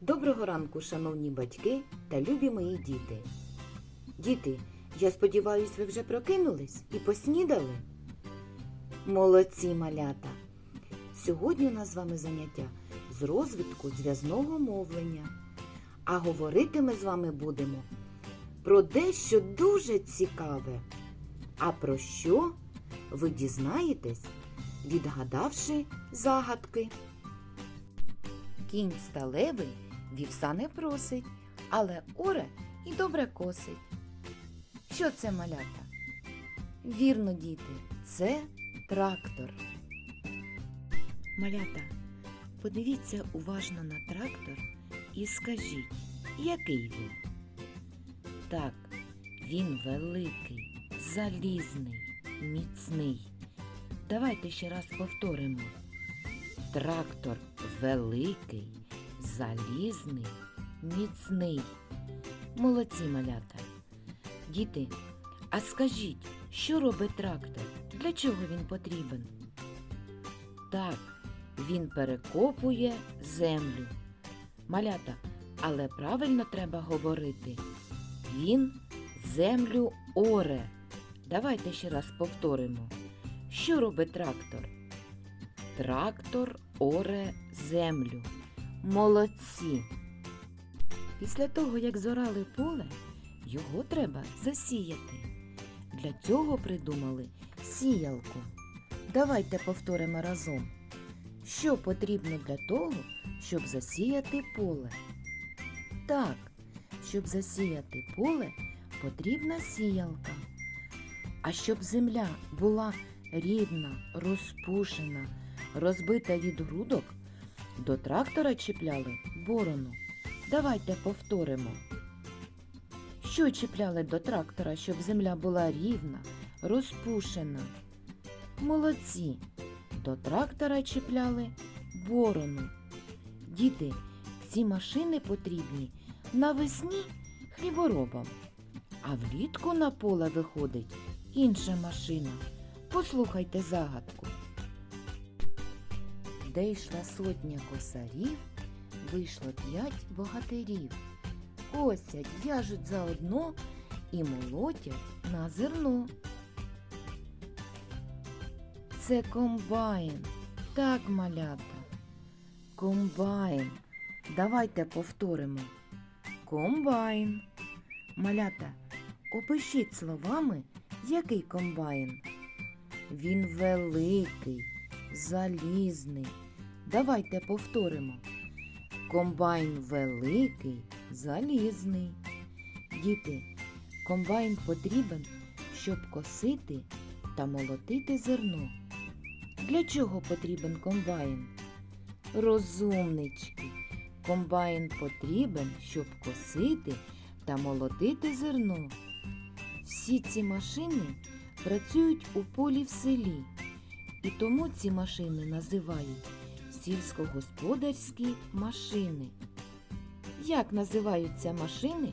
Доброго ранку, шановні батьки та любі мої діти. Діти, я сподіваюсь, ви вже прокинулись і поснідали? Молодці малята! Сьогодні у нас з вами заняття з розвитку зв'язного мовлення. А говорити ми з вами будемо про дещо дуже цікаве. А про що ви дізнаєтесь, відгадавши загадки? Кінь сталевий вівса не просить, але оре і добре косить. Що це малята? Вірно, діти, це трактор. Малята, подивіться уважно на трактор і скажіть, який він? Так, він великий, залізний, міцний. Давайте ще раз повторимо. Трактор великий, залізний, міцний. Молодці малята. Діти, а скажіть, що робить трактор? Для чого він потрібен? Так, він перекопує землю. Малята, але правильно треба говорити. Він землю оре. Давайте ще раз повторимо. Що робить трактор? Трактор оре землю. Молодці. Після того, як зорали поле, його треба засіяти. Для цього придумали сіялку. Давайте повторимо разом. Що потрібно для того, щоб засіяти поле? Так, щоб засіяти поле, потрібна сіялка. А щоб земля була рівна, розпушена, розбита від грудок, до трактора чіпляли борону. Давайте повторимо. Що чіпляли до трактора, щоб земля була рівна, розпушена? Молодці. До трактора чіпляли борону. Діти, ці машини потрібні навесні хліборобам, а влітку на поле виходить інша машина. Послухайте загадку. Де йшла сотня косарів, вийшло п'ять богатирів. Косять, в'яжуть заодно і молотять на зерно. Це комбайн. Так, малята. Комбайн. Давайте повторимо. Комбайн. Малята, опишіть словами, який комбайн. Він великий, залізний. Давайте повторимо. Комбайн великий, залізний. Діти, комбайн потрібен, щоб косити та молотити зерно. Для чого потрібен комбайн? Розумнички. Комбайн потрібен, щоб косити та молотити зерно. Всі ці машини працюють у полі в селі, і тому ці машини називають сільськогосподарські машини. Як називаються машини,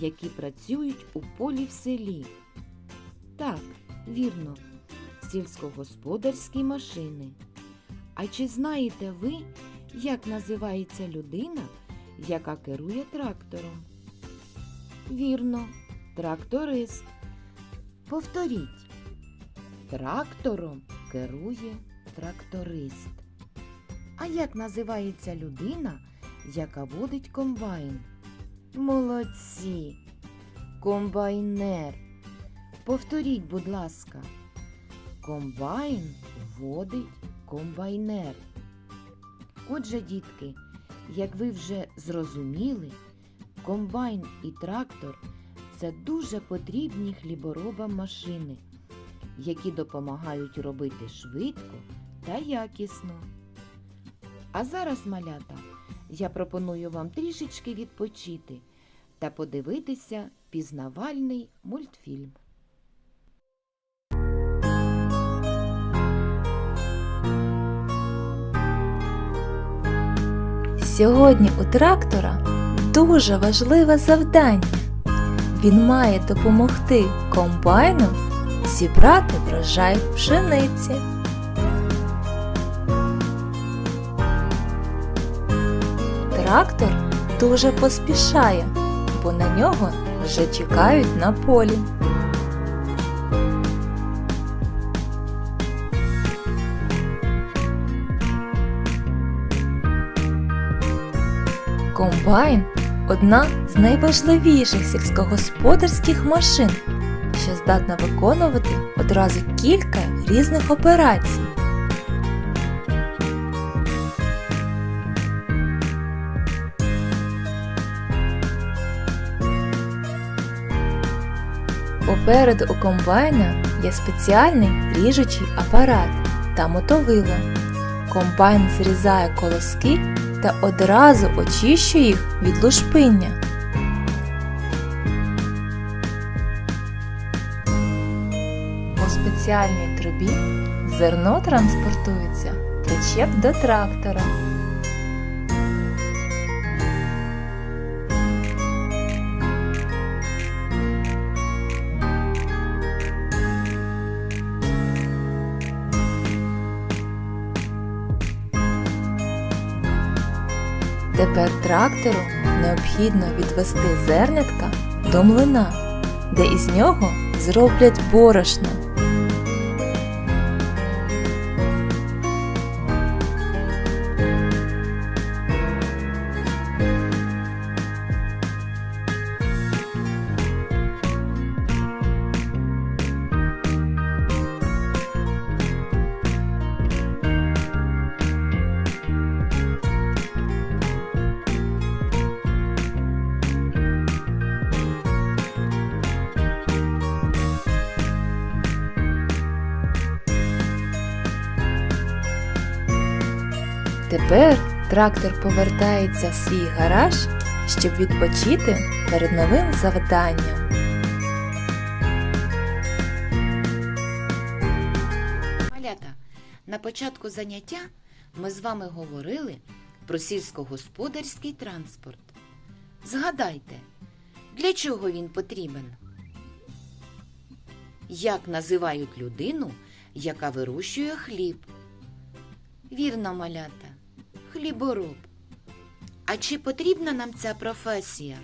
які працюють у полі в селі? Так, вірно, сільськогосподарські машини. А чи знаєте ви, як називається людина, яка керує трактором? Вірно, тракторист. Повторіть. Трактором керує тракторист. А як називається людина, яка водить комбайн? Молодці! Комбайнер. Повторіть, будь ласка. Комбайн водить комбайнер. Отже, дітки, як ви вже зрозуміли, комбайн і трактор це дуже потрібні хліборобам машини, які допомагають робити швидко та якісно. А зараз, малята, я пропоную вам трішечки відпочити та подивитися пізнавальний мультфільм. Сьогодні у трактора дуже важливе завдання. Він має допомогти комбайну зібрати врожай пшениці. Трактор дуже поспішає, бо на нього вже чекають на полі. Комбайн одна з найважливіших сільськогосподарських машин, що здатна виконувати одразу кілька різних операцій. Попереду у комбайна є спеціальний ріжучий апарат та мотовило. Комбайн зрізає колоски та одразу очищує їх від лушпиння. У спеціальній трубі зерно транспортується причеп до трактора. Тепер трактору необхідно відвести зернятка до млина, де із нього зроблять борошно. Тепер трактор повертається в свій гараж, щоб відпочити перед новим завданням. Малята, на початку заняття ми з вами говорили про сільськогосподарський транспорт. Згадайте, для чого він потрібен? Як називають людину, яка вирощує хліб? Вірно, малята, хлібороб. А чи потрібна нам ця професія?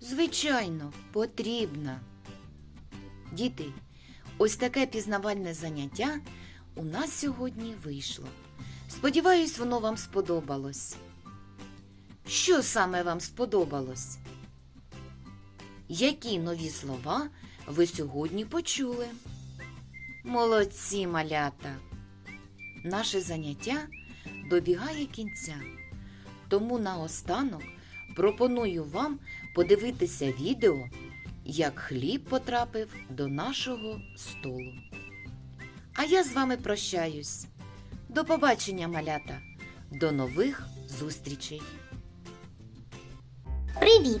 Звичайно, потрібна. Діти, ось таке пізнавальне заняття у нас сьогодні вийшло. Сподіваюсь, воно вам сподобалось. Що саме вам сподобалось? Які нові слова ви сьогодні почули? Молодці малята! Наше заняття добігає кінця. Тому наостанок пропоную вам подивитися відео, як хліб потрапив до нашого столу. А я з вами прощаюсь. До побачення, малята. До нових зустрічей. Привіт!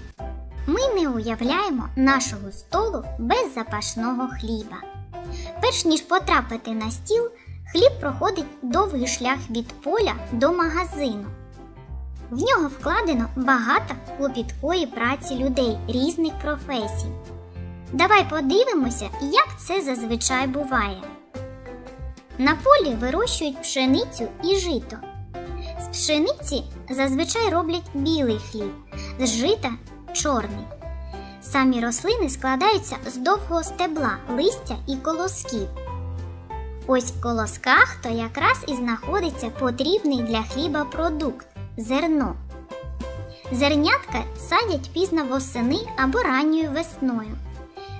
Ми не уявляємо нашого столу без запашного хліба. Перш ніж потрапити на стіл, хліб проходить довгий шлях від поля до магазину. В нього вкладено багато клопіткої праці людей різних професій. Давай подивимося, як це зазвичай буває. На полі вирощують пшеницю і жито. З пшениці зазвичай роблять білий хліб, з жита чорний. Самі рослини складаються з довгого стебла, листя і колосків. Ось в колосках то якраз і знаходиться потрібний для хліба продукт зерно. Зернятка садять пізно восени або ранньою весною.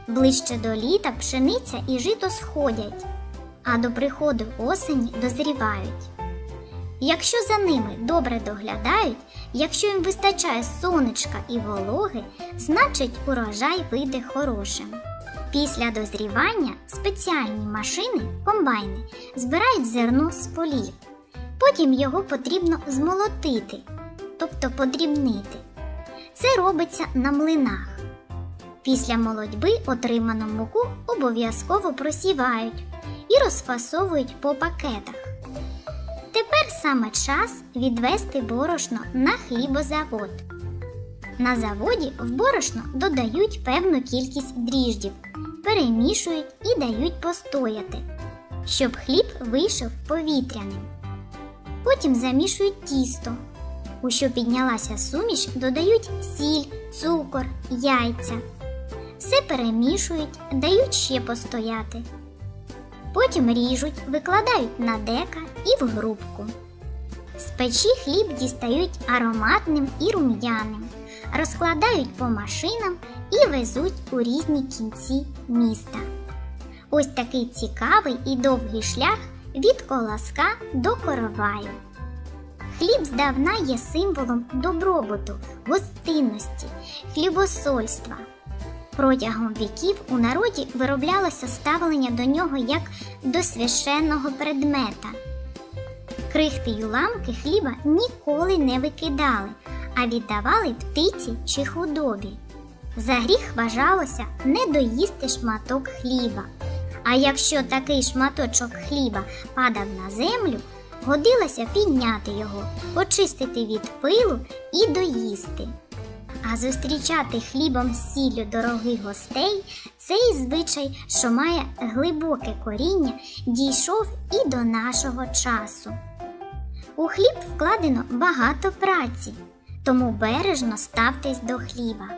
Ближче до літа пшениця і жито сходять, а до приходу осені дозрівають. Якщо за ними добре доглядають, якщо їм вистачає сонечка і вологи, значить урожай вийде хорошим. Після дозрівання спеціальні машини, комбайни, збирають зерно з полів. Потім його потрібно змолотити, тобто подрібнити. Це робиться на млинах. Після молодьби отриману муку обов'язково просівають і розфасовують по пакетах. Тепер саме час відвести борошно на хлібозавод. На заводі в борошно додають певну кількість дріждів, перемішують і дають постояти, щоб хліб вийшов повітряним. Потім замішують тісто. У що піднялася суміш, додають сіль, цукор, яйця. Все перемішують, дають ще постояти. Потім ріжуть, викладають на дека і в грубку. З печі хліб дістають ароматним і рум'яним, розкладають по машинам і везуть у різні кінці міста. Ось такий цікавий і довгий шлях від колоска до короваю. Хліб здавна є символом добробуту, гостинності, хлібосольства. Протягом віків у народі вироблялося ставлення до нього як до священного предмета. Крихти й уламки хліба ніколи не викидали, а віддавали птиці чи худобі. За гріх вважалося не доїсти шматок хліба. А якщо такий шматочок хліба падав на землю, годилося підняти його, почистити від пилу і доїсти. А зустрічати хлібом сіллю дорогих гостей цей звичай, що має глибоке коріння, дійшов і до нашого часу. У хліб вкладено багато праці, тому бережно ставтесь до хліба.